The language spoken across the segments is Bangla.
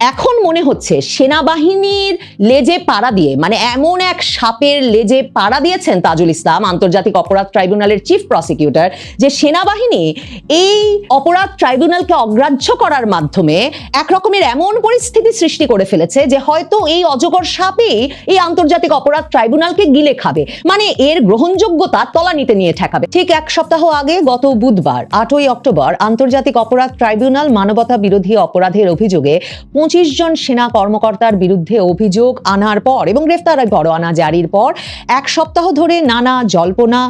এখন মনে হচ্ছে সেনাবাহিনীর লেজে পাড়া দিয়ে মানে এমন এক সাপের লেজে পাড়া দিয়েছেন তাজুল ইসলাম, আন্তর্জাতিক অপরাধ ট্রাইব্যুনালের চিফ প্রসিকিউটর যে সেনাবাহিনী এই অপরাধ ট্রাইব্যুনালকে অগ্রাহ্য করার মাধ্যমে এক রকমের এমন পরিস্থিতি সৃষ্টি করে ফেলেছে যে হয়তো এই অজগর সাপই এই আন্তর্জাতিক অপরাধ ট্রাইব্যুনালকে গিলে খাবে। মানে এর গ্রহণযোগ্যতা তলানিতে নিয়ে ঠেকাবে। ঠিক এক সপ্তাহ আগে, গত বুধবার, আটই অক্টোবর, আন্তর্জাতিক অপরাধ ট্রাইব্যুনাল মানবতা বিরোধী অপরাধের অভিযোগে পঁচিশ জন সেনা কর্মকর্তার বিরুদ্ধে অভিযোগ আনার পর এবং গ্রেফতার পরোয়ানা জারির পর এক সপ্তাহ ধরে নানা জল্পনা,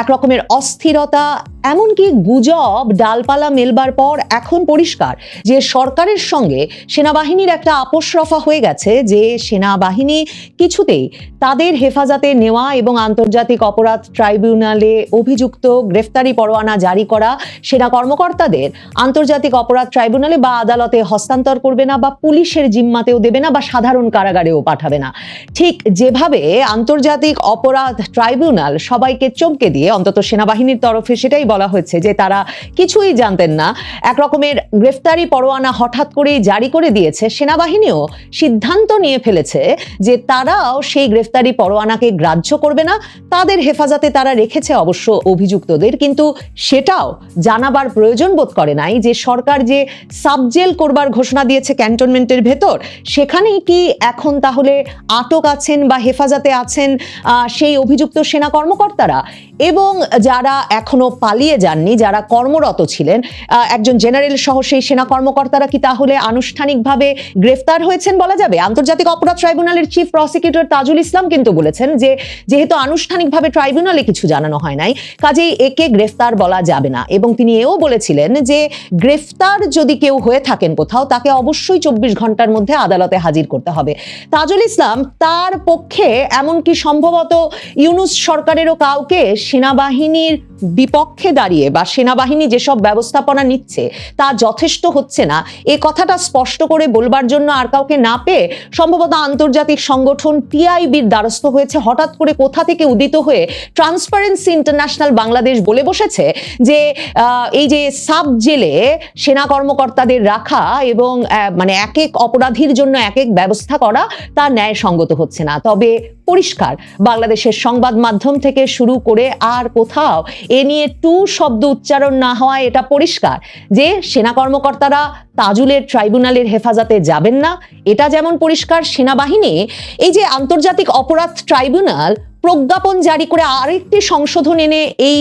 এক রকমের অস্থিরতা, এমনকি গুজব ডালপালা মেলবার পর এখন পরিষ্কার যে সরকারের সঙ্গে সেনাবাহিনীর একটা আপোষ রফা হয়ে গেছে যে সেনাবাহিনী কিছুতেই তাদের হেফাজতে নেওয়া এবং আন্তর্জাতিক অপরাধ ট্রাইব্যুনালে অভিযুক্ত গ্রেফতারি পরোয়ানা জারি করা সেনা কর্মকর্তাদের আন্তর্জাতিক অপরাধ ট্রাইব্যুনালে বা আদালতে হস্তান্তর করবে না বা পুলিশের জিম্মাতেও দেবে না বা সাধারণ কারাগারেও পাঠাবে না। ঠিক যেভাবে আন্তর্জাতিক অপরাধ ট্রাইব্যুনাল সবাইকে চমকে দিয়ে, অন্তত সেনাবাহিনীর তরফে সেটাই বলা হয়েছে যে তারা কিছুই জানতেন না। এক রকমের গ্রেফতারি পরোয়ানা হঠাৎ করেই জারি করে দিয়েছে। সেনাবাহিনীও সিদ্ধান্ত নিয়ে ফেলেছে যে তারাও সেই গ্রেফতারি পরোয়ানাকে গ্রাহ্য করবে না। তাদের হেফাজতে তারা রেখেছে অবশ্য অভিযুক্তদের, কিন্তু সেটাও জানাবার প্রয়োজন বোধ করে নাই যে সরকার যে সাবজেল করবার ঘোষণা দিয়েছে ক্যান্টনমেন্টের ভেতর, সেখানেই কি এখন তাহলে আটক আছেন বা হেফাজতে আছেন সেই অভিযুক্ত সেনা কর্মকর্তারা? এবং যারা এখনও পালিয়ে যাননি, যারা কর্মরত ছিলেন একজন জেনারেল সহ সেই সেনা কর্মকর্তারা কি তাহলে আনুষ্ঠানিকভাবে গ্রেফতার হয়েছেন বলা যাবে? আন্তর্জাতিক অপরাধ ট্রাইব্যুনালের চিফ প্রসিকিউটর তাজুল ইসলাম কিন্তু বলেছেন যে, যেহেতু আনুষ্ঠানিকভাবে ট্রাইব্যুনালে কিছু জানানো হয় নাই, কাজেই একে গ্রেফতার বলা যাবে না। এবং তিনি এও বলেছিলেন যে, গ্রেফতার যদি কেউ হয়ে থাকেন কোথাও, তাকে অবশ্যই চব্বিশ ঘণ্টার মধ্যে আদালতে হাজির করতে হবে। তাজুল ইসলাম, তার পক্ষে এমনকি সম্ভবত ইউনুস সরকারেরও কাউকে সেনাবাহিনীর বিপক্ষে দাঁড়িয়ে বা সেনাবাহিনী যেসব ব্যবস্থাপনা নিচ্ছে তা যথেষ্ট হচ্ছে না। এ কথাটা স্পষ্ট করে বলবার জন্য আর কাউকে না পেয়ে সম্ভবত আন্তর্জাতিক সংগঠন টিআইবির দ্বারস্থ হয়েছে। হঠাৎ করে কোথা থেকে উদিত হয়ে ট্রান্সপারেন্সি ইন্টারন্যাশনাল বাংলাদেশ বলে বসেছে যে এই যে সাব জেলে সেনা কর্মকর্তাদের রাখা এবং মানে এক এক অপরাধীর জন্য এক এক ব্যবস্থা করা তা ন্যায়সঙ্গত হচ্ছে না। তবে পরিষ্কার, বাংলাদেশের সংবাদ মাধ্যম থেকে শুরু করে আর কোথাও এ নিয়ে টু শব্দ উচ্চারণ না হওয়া এটা পরিষ্কার যে সেনা কর্মকর্তারা তাজুলের ট্রাইব্যুনালের হেফাজতে যাবেন না। এটা যেমন পরিষ্কার সেনাবাহিনী, এই যে আন্তর্জাতিক অপরাধ ট্রাইব্যুনাল প্রজ্ঞাপন জারি করে আরেকটি সংশোধন এনে এই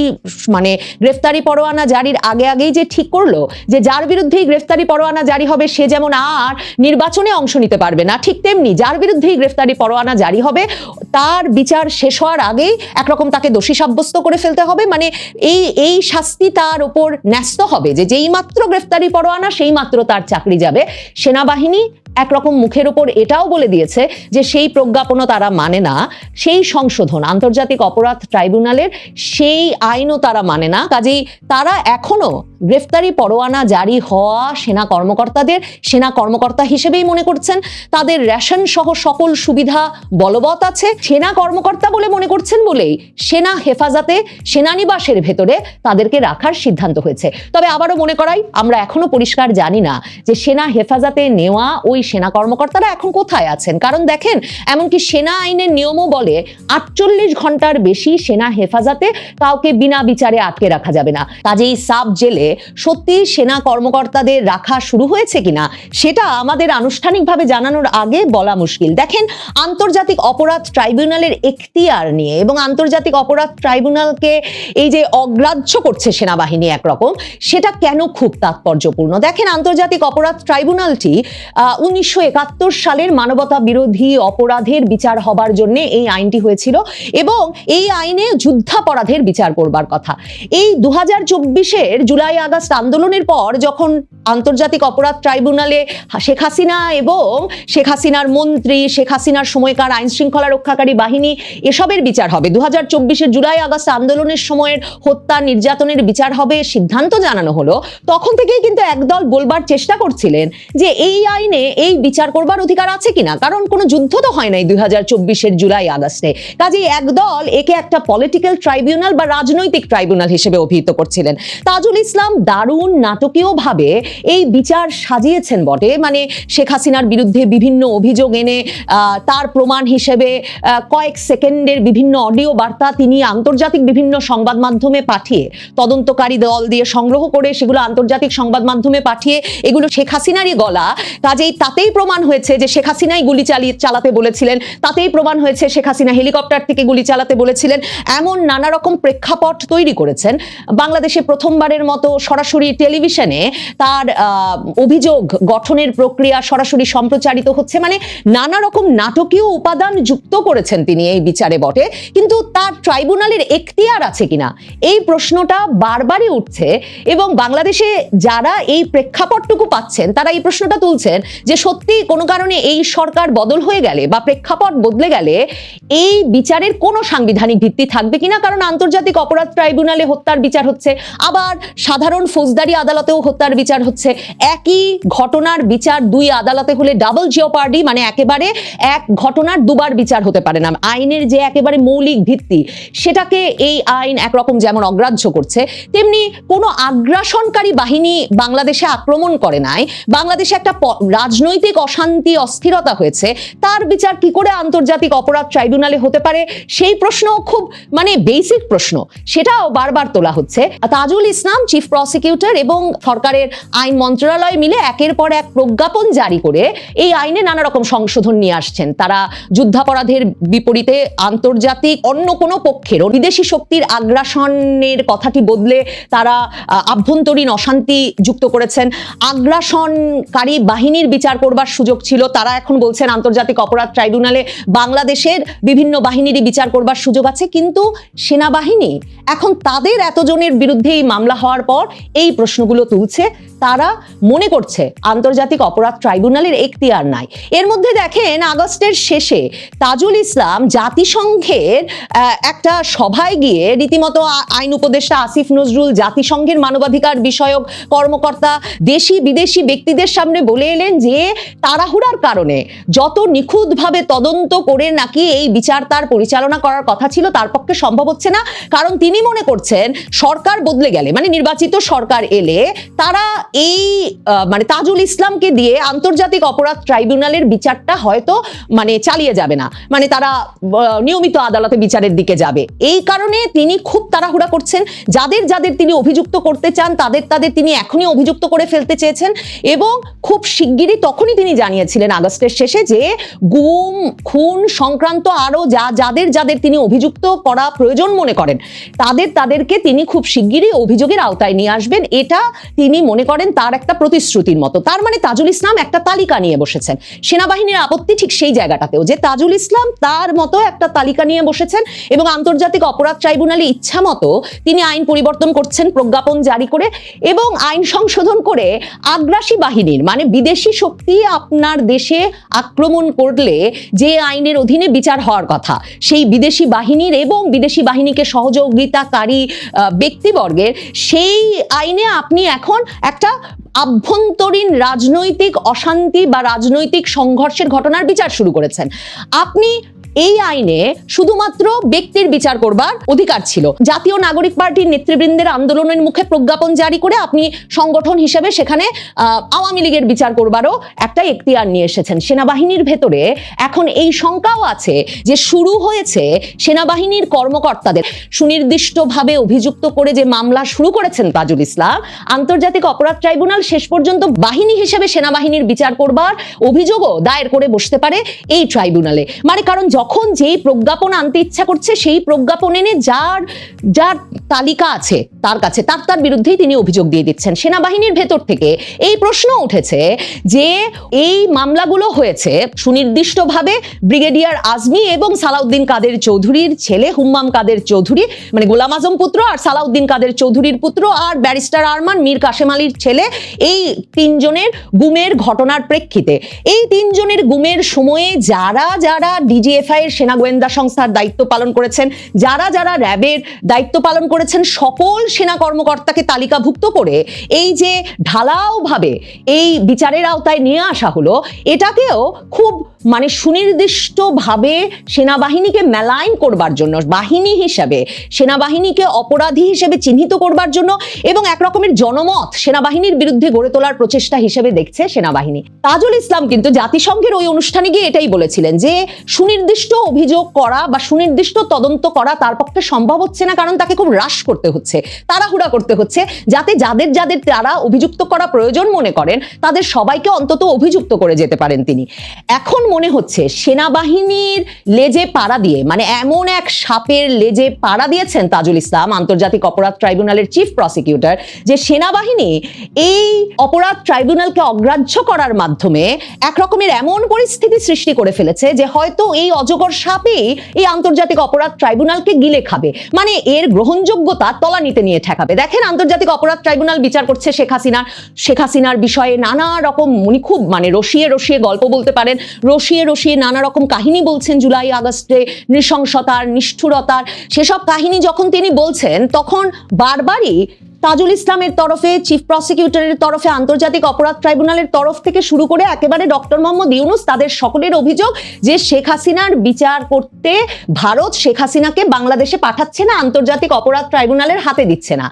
মানে গ্রেফতারি পরোয়ানা জারির আগে আগেই যে ঠিক করল, যে যার বিরুদ্ধেই গ্রেফতারি পরোয়ানা জারি হবে, সে যেমন আর নির্বাচনে অংশ নিতে পারবে না, ঠিক তেমনি যার বিরুদ্ধেই গ্রেফতারি পরোয়ানা জারি হবে, তার বিচার শেষ হওয়ার আগেই একরকম তাকে দোষী সাব্যস্ত করে ফেলতে হবে। মানে এই এই শাস্তি তার ওপর ন্যস্ত হবে যে যেই মাত্র গ্রেফতারি পরোয়ানা সেই মাত্র তার চাকরি যাবে। সেনাবাহিনী একরকম মুখের ওপর এটাও বলে দিয়েছে যে সেই প্রজ্ঞাপনও তারা মানে না, সেই সংশোধন, আন্তর্জাতিক অপরাধ ট্রাইব্যুনালের সেই আইনও তারা মানে না। কাজেই তারা এখনও গ্রেফতারি পরোয়ানা জারি হওয়া সেনা কর্মকর্তাদের, সেনা কর্মকর্তা হিসেবেই মনে করছেন। তাদের রেশন সহ সকল সুবিধা বলবৎ আছে। সেনা কর্মকর্তা বলে মনে করছেন বলেই সেনা হেফাজতে সেনানিবাসের ভেতরে তাদেরকে রাখার সিদ্ধান্ত হয়েছে। তবে আবারও মনে করাই, আমরা এখনও পরিষ্কার জানি না যে সেনা হেফাজতে নেওয়া ওই সেনা কর্মকর্তারা এখন কোথায় আছেন? কারণ দেখেন, এমনকি সেনা আইনের নিয়মও বলে আটচল্লিশ ঘণ্টার বেশি সেনা হেফাজতে কাউকে বিনা বিচারে আটকে রাখা যাবে না। কাজেই সাব জেলে সত্যি সেনা কর্মকর্তাদের রাখা শুরু হয়েছে কিনা, সেটা আমাদের আনুষ্ঠানিকভাবে জানানোর আগে বলা মুশকিল। দেখেন, আন্তর্জাতিক অপরাধ ট্রাইব্যুনালের এখতিয়ার নিয়ে এবং আন্তর্জাতিক অপরাধ ট্রাইব্যুনালকে এই যে অগ্রাহ্য করছে সেনাবাহিনী একরকম, সেটা কেন খুব তাৎপর্যপূর্ণ? দেখেন, আন্তর্জাতিক অপরাধ ট্রাইব্যুনালটি উনিশশো একাত্তর সালের মানবতা বিরোধী অপরাধের বিচার হবার জন্য এই আইনটি হয়েছিল এবং এই আইনে যুদ্ধাপরাধের বিচার করবার কথা। এই দু হাজার চব্বিশের জুলাই আগস্ট আন্দোলনের পর যখন আন্তর্জাতিক অপরাধ ট্রাইব্যুনালে শেখ হাসিনা এবং শেখ হাসিনার মন্ত্রী, শেখ হাসিনার সময়কার আইন শৃঙ্খলা রক্ষাকারী বাহিনী এসবের বিচার হবে। দু হাজার চব্বিশের জুলাই আগস্ট আন্দোলনের সময়ের হত্যা, নির্যাতনের বিচার হবে সিদ্ধান্ত জানানো হলো। তখন থেকেই কিন্তু একদল বলবার চেষ্টা করছিলেন যে এই আইনে এই বিচার করবার অধিকার আছে কিনা? কারণ কোনো যুদ্ধ তো হয় নাই দুই চব্বিশের জুলাই আগস্টে। কাজেই একদল একে একটা পলিটিক্যাল ট্রাইব্যুনাল বা রাজনৈতিক ট্রাইব্যুনাল হিসেবে অভিহিত করছিলেন। তাজুল ইসলাম দারুণ নাটকীয়ভাবে এই বিচার সাজিয়েছেন বটে। মানে শেখ হাসিনার বিরুদ্ধে বিভিন্ন অভিযোগ এনে তার প্রমাণ হিসেবে কয়েক সেকেন্ডের বিভিন্ন অডিও বার্তা তিনি আন্তর্জাতিক বিভিন্ন সংবাদ মাধ্যমে পাঠিয়ে, তদন্তকারী দল দিয়ে সংগ্রহ করে সেগুলো আন্তর্জাতিক সংবাদ মাধ্যমে পাঠিয়ে, এগুলো শেখ হাসিনারই গলা। কাজেই তাতেই প্রমাণ হয়েছে যে শেখ হাসিনাই গুলি চালিয়ে, চালাতে বলেছিলেন। তাতেই প্রমাণ হয়েছে শেখ হাসিনা হেলিকপ্টার থেকে গুলি চালাতে বলেছিলেন। এমন নানা রকম প্রেক্ষাপট তৈরি করেছেন। বাংলাদেশে প্রথমবারের মতো সরাসরি টেলিভিশনে তার অভিযোগ গঠনের প্রক্রিয়া সরাসরি সম্প্রচারিত হচ্ছে। মানে নানা রকম নাটকীয় উপাদান যুক্ত করেছেন তিনি এই বিচারে বটে। কিন্তু তার ট্রাইব্যুনালের এখতিয়ার আছে কিনা? এই প্রশ্নটা বারবারই উঠছে। এবং বাংলাদেশে যারা এই প্রেক্ষাপটটুকু পাচ্ছেন, তারা এই প্রশ্নটা তুলছেন যে সত্যি কোনো কারণে এই সরকার বদল হয়ে গেলে বা প্রেক্ষাপট বদলে গেলে এই বিচারের কোনো সাংবিধানিক ভিত্তি থাকবে কিনা? কারণ আন্তর্জাতিক অপরাধ ট্রাইব্যুনালে হত্যার বিচার হচ্ছে, আবার সাধারণ ফৌজদারি আদালতেও হত্যার বিচার হচ্ছে। একই ঘটনার বিচার দুই আদালতে হলে ডাবল জিওপার্ডি মানে একেবারে এক ঘটনার দুবার বিচার হতে পারে না। আইনের যে একেবারে মৌলিক ভিত্তি, সেটাকে এই আইন একরকম যেমন অগ্রাহ্য করছে, তেমনি কোনো আগ্রাসনকারী বাহিনী বাংলাদেশে আক্রমণ করে নাই। বাংলাদেশে একটা প- রাজনৈতিক অশান্তি, অস্থিরতা হয়েছে, তার বিচার কি করে আন্তর্জাতিক অপরাধ ট্রাইব্যুনালে হতে পারে? সেই প্রশ্ন খুব মানে বেসিক প্রশ্ন, সেটাও বারবার তোলা হচ্ছে। তাজুল ইসলাম চিফ প্রসিকিউটর এবং সরকারের আইন মন্ত্রণালয় মিলে একের পর এক প্রজ্ঞাপন জারি করে এই আইনে নানা রকম সংশোধন নিয়ে আসছেন। তারা যুদ্ধাপরাধের বিপরীতে আন্তর্জাতিক অন্য কোনো পক্ষের বিদেশি শক্তির আগ্রাসনের কথাটি বদলে তারা আভ্যন্তরীণ অশান্তি যুক্ত করেছেন। আগ্রাসনকারী বাহিনীর বিচার করবার সুযোগ ছিল। তারা এখন বলছেন আন্তর্জাতিক অপরাধ ট্রাইব্যুনালে বাংলাদেশের বিভিন্ন বাহিনীরই বিচার করবার সুযোগ আছে, কিন্তু সেনাবাহিনী, এখন তাদের এতজনের বিরুদ্ধে এই মামলা হওয়ার পর এই প্রশ্নগুলো তুলছে। তারা মনে করছে আন্তর্জাতিক অপরাধ ট্রাইব্যুনালের এখতিয়ার নাই। এর মধ্যে দেখেন, আগস্টের শেষে তাজুল ইসলাম জাতিসংঘের একটা সভায় গিয়ে রীতিমতো আইন উপদেষ্টা আসিফ নজরুল জাতিসংঘের মানবাধিকার বিষয়ক কর্মকর্তা, দেশি বিদেশি ব্যক্তিদের সামনে বলে এলেন যে, তাড়াহুড়ার কারণে যত নিখুঁতভাবে তদন্ত করে নাকি এই বিচার তার পরিচালনা করার কথা ছিল, তার পক্ষে সম্ভব হচ্ছে না। কারণ তিনি মনে করছেন, সরকার বদলে গেলে মানে নির্বাচিত সরকার এলে, তারা এই মানে তাজুল ইসলামকে দিয়ে আন্তর্জাতিক অপরাধ ট্রাইব্যুনালের বিচারটা হয়তো মানে চালিয়ে যাবে না। মানে তারা নিয়মিত আদালতে বিচারের দিকে যাবে। এই কারণে তিনি খুব তাড়াহুড়া করছেন। যাদের যাদের তিনি অভিযুক্ত করতে চান, তাদের তাদের তিনি এখনই অভিযুক্ত করে ফেলতে চেয়েছেন এবং খুব শিগগিরই তখনই তিনি জানিয়েছিলেন আগস্টের শেষে যে গুম, খুন সংক্রান্ত আরও যা, যাদের যাদের তিনি অভিযুক্ত করা প্রয়োজন মনে করেন, তাদের তাদেরকে তিনি খুব শিগগিরই অভিযোগের আওতায় নিয়ে আসবেন। এটা তিনি মনে করেন তার একটা প্রতিশ্রুতির মতো। তার মানে তাজুল ইসলাম একটা তালিকা নিয়ে বসেছেন। সেনাবাহিনীর আপত্তি ঠিক সেই জায়গাটাতেও যে তাজুল ইসলাম তার মতো একটা তালিকা নিয়ে বসেছেন এবং আন্তর্জাতিক অপরাধ ট্রাইব্যুনালে ইচ্ছা মতো তিনি আইন পরিবর্তন করছেন, প্রজ্ঞাপন জারি করে এবং আইন সংশোধন করে আগ্রাসী বাহিনীর মানে বিদেশি শক্তি আপনার দেশে আক্রমণ করলে যে আইনের অধীনে বিচার হওয়ার কথা, সেই বিদেশি বাহিনীর এবং বিদেশি বাহিনীকে সহযোগিতাকারী ব্যক্তিবর্গের সেই আইনে আপনি এখন একটা আভ্যন্তরীণ রাজনৈতিক অশান্তি বা রাজনৈতিক সংঘর্ষের ঘটনার বিচার শুরু করেছেন। আপনি এই আইনে শুধুমাত্র ব্যক্তির বিচার করবার অধিকার ছিল। জাতীয় নাগরিক পার্টির নেতৃবৃন্দের আন্দোলনের মুখে প্রজ্ঞাপন জারি করে আপনি সংগঠন হিসেবে সেখানে আওয়ামী লীগের বিচার করবারও একটা এখতিয়ার নিয়ে এসেছেন। সেনাবাহিনীর ভেতরে এখন এই শঙ্কাও আছে যে শুরু হয়েছে সেনাবাহিনীর কর্মকর্তাদের। সুনির্দিষ্টভাবে অভিযুক্ত করে যে মামলা শুরু করেছেন তাজুল ইসলাম, আন্তর্জাতিক অপরাধ ট্রাইব্যুনাল শেষ পর্যন্ত বাহিনী হিসেবে সেনাবাহিনীর বিচার করবার অভিযোগও দায়ের করে বসতে পারে এই ট্রাইব্যুনালে। মানে কারণ যখন যেই প্রজ্ঞাপন আনতে ইচ্ছা করছে, সেই প্রজ্ঞাপন এনে যার যার তালিকা আছে, তার কাছে, তার তার বিরুদ্ধেই তিনি অভিযোগ দিয়ে দিচ্ছেন। সেনাবাহিনীর ভেতর থেকে এই প্রশ্ন উঠেছে যে, এই মামলাগুলো হয়েছে সুনির্দিষ্টভাবে ব্রিগেডিয়ার আজমি এবং সালাউদ্দিন কাদের চৌধুরীর ছেলে হুম্মাম কাদের চৌধুরী মানে গোলাম আজম পুত্র আর সালাউদ্দিন কাদের চৌধুরীর পুত্র আর ব্যারিস্টার আরমান মীর কাশেম আলীর ছেলে, এই তিনজনের গুমের ঘটনার প্রেক্ষিতে। এই তিনজনের গুমের সময়ে যারা যারা ডিজিএফআই এর সেনা গোয়েন্দা সংস্থার দায়িত্ব পালন করেছেন। যারা যারা র্যাবের দায়িত্ব পালন করেছেন, সকল সেনা কর্মকর্তাকে তালিকাভুক্ত করে এই যে ঢালাওভাবে এই বিচারের আওতায় নিয়ে আসা হলো, এটাকেও খুব মানে সুনির্দিষ্টভাবে সেনাবাহিনীকে মেলাইন করবার জন্য, বাহিনী হিসাবে, সেনাবাহিনীকে অপরাধী হিসেবে চিহ্নিত করবার জন্য এবং এক রকমের জনমত সেনাবাহিনীর বিরুদ্ধে গড়ে তোলার প্রচেষ্টা হিসেবে দেখছে সেনাবাহিনী। তাজুল ইসলাম কিন্তু জাতিসংঘের ওই অনুষ্ঠানে গিয়ে এটাই বলেছিলেন যে, সুনির্দিষ্ট অভিযোগ করা বা সুনির্দিষ্ট তদন্ত করা তার পক্ষে সম্ভব হচ্ছে না, কারণ তাকে খুব হ্রাস করতে হচ্ছে, তাড়াহুড়া করতে হচ্ছে, যাতে যাদের যাদের তারা অভিযুক্ত করা প্রয়োজন মনে করেন, তাদের সবাইকে অন্তত অভিযুক্ত করে যেতে পারেন তিনি। এখন মনে হচ্ছে সেনাবাহিনীর লেজে পাড়া দিয়ে মানে এমন এক সাপের লেজে পাড়া দিয়েছেন তাজুল ইসলাম, আন্তর্জাতিক অপরাধ ট্রাইব্যুনালের চিফ প্রসিকিউটর যে সেনাবাহিনী এই অপরাধ ট্রাইব্যুনালকে অগ্রাহ্য করার মাধ্যমে এক রকমের এমন পরিস্থিতি সৃষ্টি করে ফেলেছে যে হয়তো এই অজগর সাপই এই আন্তর্জাতিক অপরাধ ট্রাইব্যুনালকে গিলে খাবে। মানে এর গ্রহণযোগ্যতা তলানিতে নিয়ে ঠেকাবে। দেখেন আন্তর্জাতিক অপরাধ ট্রাইব্যুনাল বিচার করছে শেখ হাসিনার শেখ হাসিনার বিষয়ে নানা রকম উনি খুব মানে রসিয়ে রসিয়ে গল্প বলতে পারেন রসিয়ে রসিয়ে নানা রকম কাহিনী বলছেন জুলাই আগস্টে, নৃশংসতার, নিষ্ঠুরতার, সেসব কাহিনী যখন তিনি বলছেন, তখন বারবারই তাজুল ইসলামের তরফে চিফ প্রসিকিউটরের তরফে, আন্তর্জাতিক অপরাধ ট্রাইব্যুনালের তরফ থেকে শুরু করে একেবারে ডক্টর মোহাম্মদ ইউনুস তাদের সকলের অভিযোগ যে শেখ হাসিনার বিচার করতে ভারত শেখ হাসিনাকে বাংলাদেশে পাঠাচ্ছে না, আন্তর্জাতিক অপরাধ ট্রাইব্যুনালের হাতে দিচ্ছে না।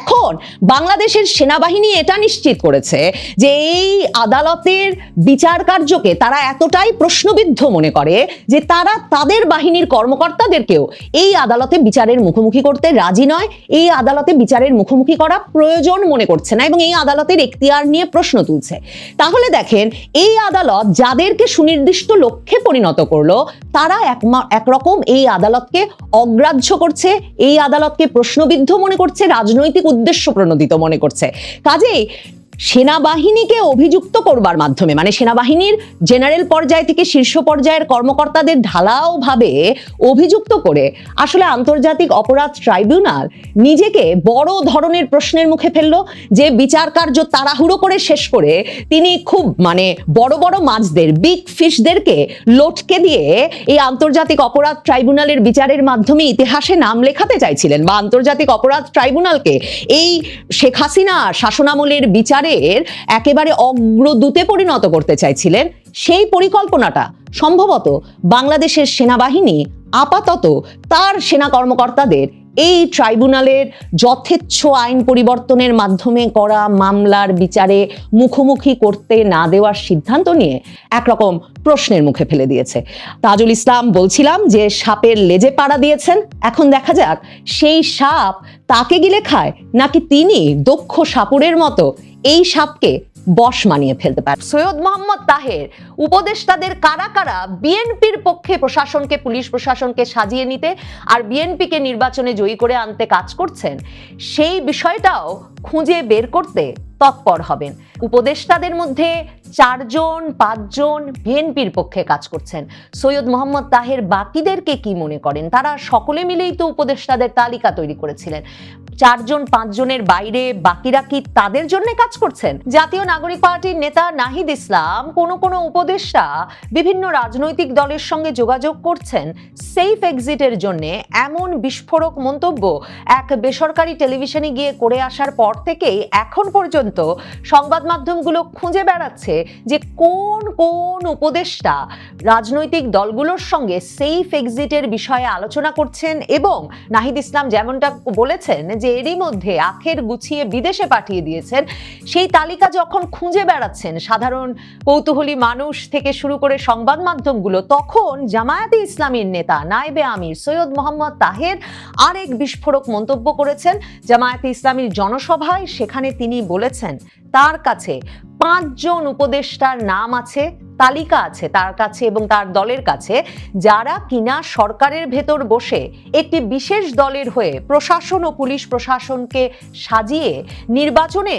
এখন বাংলাদেশের সেনাবাহিনী এটা নিশ্চিত করেছে যে এই আদালতের বিচার কার্যকে তারা এতটাই প্রশ্নবিদ্ধ মনে করে যে তারা তাদের বাহিনীর কর্মকর্তাদেরকেও এই আদালতে বিচারের মুখোমুখি করতে রাজি নয়। এই আদালতে বিচারের মুখোমুখি করা প্রয়োজন মনে করছে না এবং এই আদালতের এখতিয়ার নিয়ে প্রশ্ন তুলছে। তাহলে দেখেন, এই আদালত যাদেরকে সুনির্দিষ্ট লক্ষ্যে পরিণত করল, তারা একরকম এই আদালতকে অগ্রাহ্য করছে, এই আদালতকে প্রশ্নবিদ্ধ মনে করছে, রাজনৈতিক উদ্দেশ্য প্রণোদিত মনে করছে। কাজেই সেনাবাহিনীকে অভিযুক্ত করবার মাধ্যমে মানে সেনাবাহিনীর জেনারেল পর্যায় থেকে শীর্ষ পর্যায়ের কর্মকর্তাদের ঢালাওভাবে অভিযুক্ত করে, আসলে আন্তর্জাতিক অপরাধ ট্রাইব্যুনাল নিজেকে বড় ধরনের প্রশ্নের মুখে ফেলল যে বিচার কার্য তাড়াহুড়ো করে শেষ করে তিনি খুব মানে বড় বড় মাছদের বিগ ফিশদেরকে লটকে দিয়ে এই আন্তর্জাতিক অপরাধ ট্রাইব্যুনালের বিচারের মাধ্যমে ইতিহাসে নাম লেখাতে চাইছিলেন বা আন্তর্জাতিক অপরাধ ট্রাইব্যুনালকে এই শেখ হাসিনা শাসনামলের বিচারের একেবারে অগ্রদূতে পরিণত করতে চাইছিলেন, সেই পরিকল্পনাটা সম্ভবত বাংলাদেশের সেনাবাহিনী আপাতত তার সেনা কর্মকর্তাদের এই ট্রাইব্যুনালের যথেচ্ছ আইন পরিবর্তনের মাধ্যমে করা মামলার বিচারে মুখোমুখি করতে না দেওয়ার সিদ্ধান্ত নিয়ে একরকম প্রশ্নের মুখে ফেলে দিয়েছে। তাজুল ইসলাম বলছিলাম যে সাপের লেজে পাড়া দিয়েছেন, এখন দেখা যাক সেই সাপ তাকে গিলে খায় নাকি তিনি দক্ষ সাপুরের মতো এই সাপকে বশ মানিয়ে ফেলতে পারে। সৈয়দ মোহাম্মদ তাহের উপদেষ্টাদের কারা কারা বিএনপির পক্ষে প্রশাসনকে, পুলিশ প্রশাসনকে সাজিয়ে নিতে আর বিএনপিকে নির্বাচনে জয়ী করে আনতে কাজ করছেন, সেই বিষয়টাও খুঁজে বের করতে তৎপর হবেন। উপদেষ্টাদের মধ্যে চারজন, পাঁচজন বিএনপির পক্ষে কাজ করছেন। সৈয়দ মোহাম্মদ তাহের বাকিদেরকে কি মনে করেন? তারা সকলে মিলেই তো উপদেষ্টাদের তালিকা তৈরি করেছিলেন। চারজন, পাঁচজনের বাইরে বাকিরা কি তাদের জন্য কাজ করছেন? জাতীয় নাগরিক পার্টির নেতা নাহিদ ইসলাম, কোন কোন উপদেষ্টা বিভিন্ন রাজনৈতিক দলের সঙ্গে যোগাযোগ করছেন সেফ এক্সিটের জন্য। এমন বিস্ফোরক মন্তব্য এক বেসরকারি টেলিভিশনে গিয়ে করে আসার পর থেকেই এখন পর্যন্ত সংবাদ মাধ্যমগুলো খুঁজে বেড়াচ্ছে যে কোন কোন উপদেষ্টা রাজনৈতিক দলগুলোর সঙ্গে সেফ এক্সিটের বিষয়ে আলোচনা করছেন এবং নাহিদ ইসলাম যেমনটা বলেছেন যে এরই মধ্যে আখের গুছিয়ে বিদেশে পাঠিয়ে দিয়েছেন, সেই তালিকা যখন খুঁজে বেড়াচ্ছেন সাধারণ কৌতূহলী মানুষ থেকে শুরু করে সংবাদ মাধ্যমগুলো, তখন জামায়াতে ইসলামীর নেতা নাইবে আমির সৈয়দ মোহাম্মদ তাহের আরেক বিস্ফোরক মন্তব্য করেছেন। জামায়াতে ইসলামীর জনসভায় সেখানে তিনি বলেছেন, তার কাছে পাঁচজন উপদেষ্টার নাম আছে। তালিকা আছে তার কাছে এবং তার দলের কাছে, যারা কিনা সরকারের ভেতর বসে একটি বিশেষ দলের হয়ে প্রশাসন ও পুলিশ প্রশাসনকে সাজিয়ে নির্বাচনে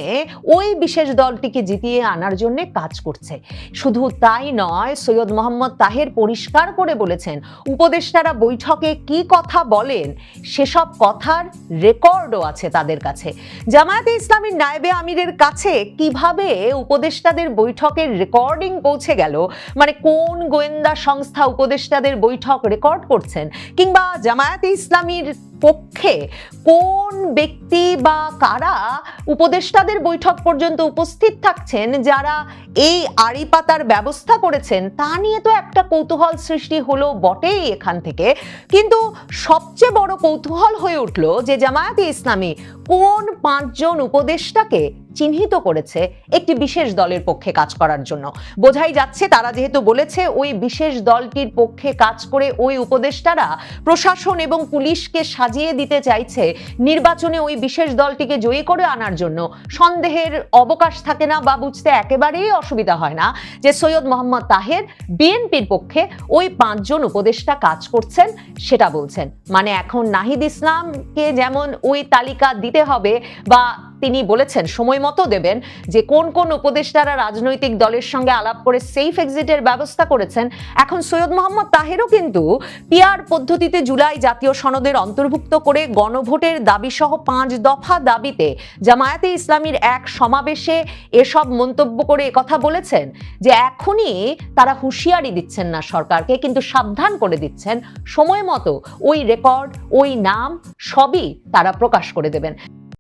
ওই বিশেষ দলটিকে জিতিয়ে আনার জন্য কাজ করছে। শুধু তাই নয়, সৈয়দ মোহাম্মদ তাহের পরিষ্কার করে বলেছেন, উপদেষ্টারা বৈঠকে কি কথা বলেন সেসব কথার রেকর্ডও আছে তাদের কাছে। জামায়াতে ইসলামীর নায়েবে আমিরের কাছে কীভাবে উপদেষ্টাদের বৈঠকের রেকর্ডিং পৌঁছে গেল গেল। মানে কোন গোয়েন্দা সংস্থা উপদেষ্টাদের বৈঠক রেকর্ড করছেন? কিংবা জামায়াতে ইসলামীর পক্ষে কোন ব্যক্তি বা কারা উপদেষ্টাদের বৈঠক পর্যন্ত উপস্থিত থাকছেন, যারা এই আড়ি পাতার ব্যবস্থা করেছেন, তা নিয়ে তো একটা কৌতূহল সৃষ্টি হলো বটেই এখান থেকে। কিন্তু সবচেয়ে বড় কৌতূহল হয়ে উঠল যে জামায়াতে ইসলামী কোন পাঁচজন উপদেষ্টাকে চিহ্নিত করেছে একটি বিশেষ দলের পক্ষে কাজ করার জন্য। বোঝাই যাচ্ছে তারা যেহেতু বলেছে ওই বিশেষ দলটির পক্ষে কাজ করে ওই উপদেষ্টারা প্রশাসন এবং পুলিশকে সাজিয়ে দিতে চাইছে, নির্বাচনে ওই বিশেষ দলটিকে জয়ী করে আনার জন্য। সন্দেহের অবকাশ থাকে না বা বুঝতে একেবারেই অসুবিধা হয় না যে সৈয়দ মোহাম্মদ তাহের বিএনপির পক্ষে ওই পাঁচজন উপদেষ্টা কাজ করছেন সেটা বলছেন। মানে এখন নাহিদ ইসলামকে যেমন ওই তালিকা দিতে হবে বা তিনি বলেছেন, সময় মতো দেবেন। যে কোন কোন উপদেষ্টারা রাজনৈতিক দলের সঙ্গে আলাপ করে সেফ এক্সিটের ব্যবস্থা করেছেন, এখন সৈয়দ মোহাম্মদ তাহেরও কিন্তু পিআর পদ্ধতিতে জুলাই জাতীয় সনদের অন্তর্ভুক্ত করে গণভোটের দাবি সহ পাঁচ দফা দাবিতে জামায়াতে ইসলামীর এক সমাবেশে এসব মন্তব্য করে কথা বলেছেন যে এখনই তারা হুঁশিয়ারি দিচ্ছেন না সরকারকে, কিন্তু সাবধান করে দিচ্ছেন। সময় মতো ওই রেকর্ড ওই নাম সবই তারা প্রকাশ করে দেবেন।